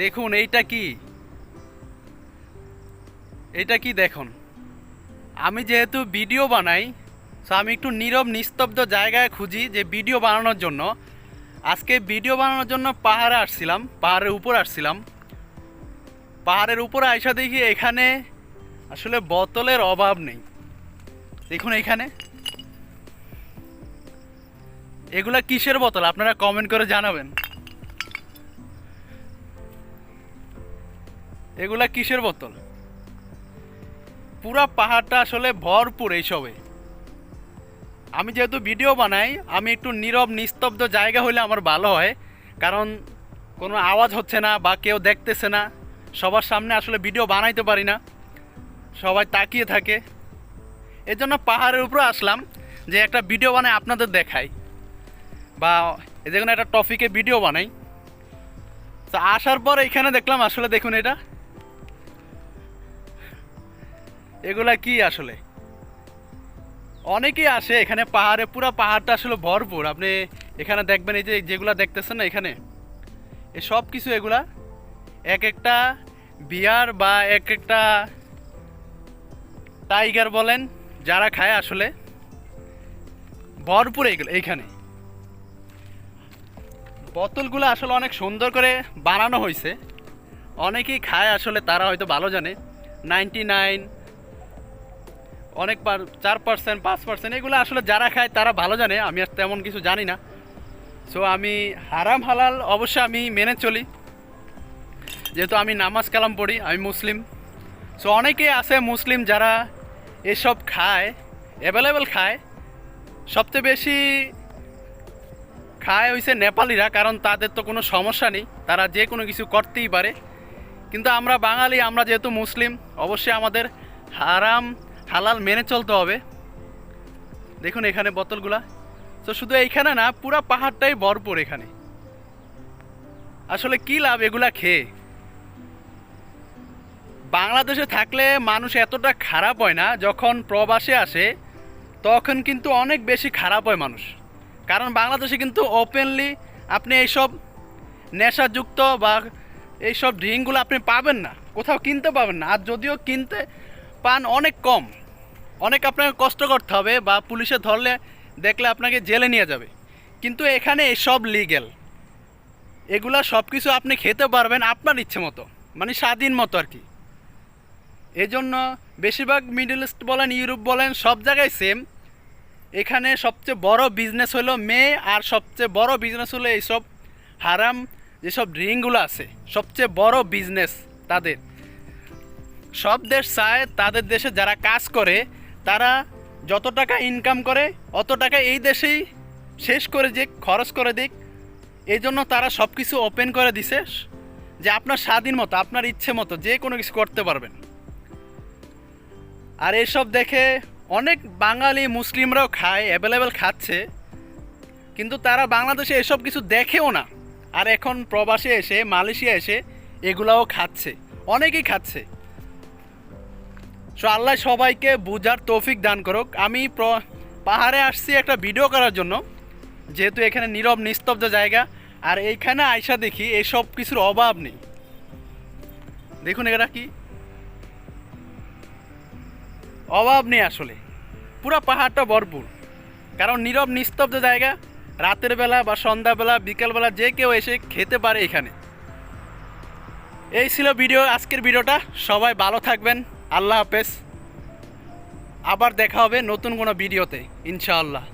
দেখুন, এইটা কি? এটা কি দেখুন? আমি যেহেতু ভিডিও বানাই সো আমি একটু নীরব, নিস্তব্ধ জায়গায় খুঁজি যে ভিডিও বানানোর জন্য। আজকে ভিডিও বানানোর জন্য পাহাড়ে আসছিলাম, পাহাড়ের উপর আসছিলাম। পাহাড়ের উপরে আইসা দেখি এখানে আসলে বোতলের অভাব নেই। দেখুন এখানে এগুলা কিসের বোতল? আপনারা কমেন্ট করে জানাবেন। এগুলা কিসের বোতল? পুরা পাহাড়টা আসলে ভরপুর এইসবে। আমি যেহেতু ভিডিও বানাই, আমি একটু নীরব, নিস্তব্ধ জায়গা হলে আমার ভালো হয়, কারণ কোনো আওয়াজ হচ্ছে না বা কেউ দেখতেছে না। সবার সামনে আসলে ভিডিও বানাইতে পারি না। সবাই তাকিয়ে থাকে। এজন্য পাহাড়ের উপরে আসলাম যে একটা ভিডিও বানাই আপনাদের দেখাই। বা এই যে কোনো একটা টপিকে ভিডিও বানাই। তো আসার পর এখানে দেখলাম আসলে দেখুন এটা। এগুলা কি আসলে? অনেকেই আসে এখানে পাহাড়ে, পুরো পাহাড়টা আসলে ভরপুর। আপনি এখানে দেখবেন এই যে যেগুলা দেখতেছেন না এখানে? এই সব কিছু এগুলা এক একটা বিয়ার বা এক একটা টাইগার বলেন, যারা খায় আসলে ভরপুর এইগুলো এইখানে। বোতলগুলো আসলে অনেক সুন্দর করে বানানো হয়েছে অনেকেই খায় আসলে, তারা হয়তো ভালো জানে। নাইনটি নাইন অনেক চার পার্সেন্ট পাঁচ পার্সেন্ট এগুলো আসলে যারা খায় তারা ভালো জানে, আমি আর তেমন কিছু জানি না। সো আমি হারাম হালাল অবশ্যই আমি মেনে চলি। যেহেতু আমি নামাজ কালাম পড়ি, আমি মুসলিম। সো অনেকেই আছে মুসলিম যারা এসব খায় অ্যাভেলেবেল খায়। সবচেয়ে বেশি খায় হইছে নেপালিরা, কারণ তাদের তো কোনো সমস্যা নেই। তারা যে কোনো কিছু করতেই পারে। কিন্তু আমরা বাঙালি, আমরা যেহেতু মুসলিম, অবশ্যই আমাদের হারাম হালাল মেনে চলতে হবে। দেখুন এখানে বোতলগুলা। তো শুধু এইখানে না, পুরা পাহাড়টাই ভরপুর এখানে। আসলে কি লাভ এগুলা খেয়ে? বাংলাদেশে থাকলে মানুষ এতটা খারাপ হয় না, যখন প্রবাসে আসে, তখন কিন্তু অনেক বেশি খারাপ হয় মানুষ। কারণ বাংলাদেশে কিন্তু ওপেনলি আপনি এইসব নেশাযুক্ত বা এইসব ড্রিঙ্কগুলো আপনি পাবেন না, কোথাও কিনতে পাবেন না। আর যদিও কিনতে পান অনেক কম অনেক আপনাকে কষ্ট করতে হবে বা পুলিশে ধরলে দেখলে আপনাকে জেলে নিয়ে যাবে। কিন্তু এখানে এসব লিগেল এগুলা সব কিছু আপনি খেতে পারবেন আপনার ইচ্ছে মতো মানে স্বাধীন মতো আর কি। এজন্য বেশিরভাগ মিডল ইস্ট বলেন, ইউরোপ বলেন, সব জায়গায় সেম এখানে সবচেয়ে বড় বিজনেস হলো মেয়ে, আর সবচেয়ে বড় বিজনেস হলো এইসব হারাম যেসব ড্রিঙ্কগুলো আছে। সবচেয়ে বড় বিজনেস তাদের। সব দেশ চায় তাদের দেশে যারা কাজ করে তারা যত টাকা ইনকাম করে, অত টাকা এই দেশেই শেষ করে দিক, খরচ করে দিক। এই জন্য তারা সব কিছু ওপেন করে দিছে, যে আপনার স্বাধীন মতো, আপনার ইচ্ছে মতো, যে কোনো কিছু করতে পারবেন। আর এসব দেখে অনেক বাঙালি মুসলিমরাও খায় অ্যাভেলেবেল খাচ্ছে। কিন্তু তারা বাংলাদেশে এসব কিছু দেখেও না। আর এখন প্রবাসে এসে, মালয়েশিয়া এসে এগুলাও খাচ্ছে। অনেকেই খাচ্ছে। সো আল্লাহ সবাইকে বুঝার তৌফিক দান করুক। আমি পাহাড়ে আসছি একটা ভিডিও করার জন্য, যেহেতু এখানে নীরব, নিস্তব্ধ জায়গা। আর এইখানে আয়সা দেখি এসব কিছুর অভাব নেই। দেখুন এটা কি। অভাব নেই আসলে। পুরো পাহাড়টা ভরপুর। কারণ নীরব, নিস্তব্ধ জায়গা, রাতের বেলা বা সন্ধ্যাবেলা, বিকেলবেলা যে কেউ এসে খেতে পারে এখানে। এই ছিল ভিডিও আজকের ভিডিওটা সবাই ভালো থাকবেন। আল্লাহ হাফেজ। আবার দেখা হবে নতুন কোনো ভিডিওতে ইনশাআল্লাহ।